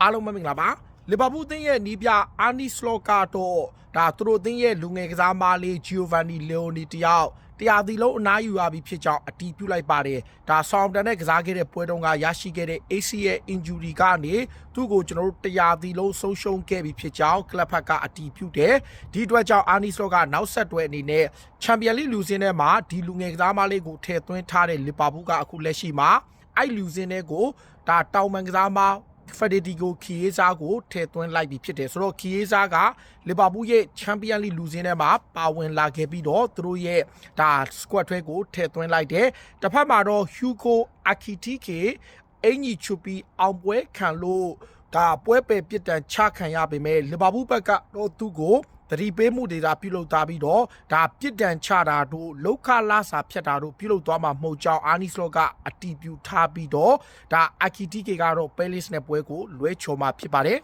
အားလုံးပဲမင်္ဂလာပါလီဗာပူးအသင်းရဲ့နီးပြအာနီစလော့ကတော့ဒါသူတို့အသင်းရဲ့လူငယ်ကစားမလေးဂျီယိုဗန်နီလီယိုနီတယောက်တရားသီလုံးအနားယူရပြီဖြစ်ကြောင်းအတည်ပြုလိုက်ပါတယ်ဒါဆောင်းတန်နဲ့ကစားခဲ့တဲ့ပွဲတုန်းကရရှိခဲ့တဲ့ ACL injury ကနေသူ့ကိုကျွန်တော်တို့တရားသီလုံးဆုံးရှုံးခဲ့ပြီဖြစ်ကြောင်းကလပ်ဖက်ကအတည်ပြုတယ်ဒီအတွက်ကြောင့်အာနီစလော့ကနောက်ဆက်တွဲအနေနဲ့ချန်ပီယံလိလူစင်းထဲမှာဒီလူငယ်ကစားမလေးကိုထည့်သွင်းထားတဲ့လီဗာပူးကအခုလက်ရှိမှာအဲ့လူစင်းတွေကိုဒါတောင်မန်ကစားမ ဖက်ဒတီကိုခီယေးစားကိုထည့်သွင်းလိုက်ပြီးဖြစ်တယ်ဆိုတော့ခီယေးစားကလီဗာပူးရဲ့ချန်ပီယံလိလူစင်းထဲမှာပါဝင်လာခဲ့ပြီးတော့သူတို့ရဲ့ဒါ squad ထွဲကိုထည့်သွင်းလိုက်တယ်တစ်ဖက်မှာတော့ Hugo Akitike အင်ကြီးချူပီအောင်ပွဲခံလို့ဒါပွဲပယ်ပြစ်ဒဏ်ချခံရပေမဲ့လီဗာပူးဘက်ကတော့သူ့ကို တတိပေးမှုတွေဒါပြုလုပ်သားပြီးတော့ဒါပြစ်ဒဏ်ချတာတို့လောက်ခလာစာဖြတ်တာတို့ပြုလုပ်သွားမှာမဟုတ်ကြောင်းအာနီစလော့ကအတီးပြူထားပြီးတော့ဒါအာကီတီကေကတော့ပဲလစ်နဲ့ပွဲကိုလွဲချော်မှာဖြစ်ပါတယ်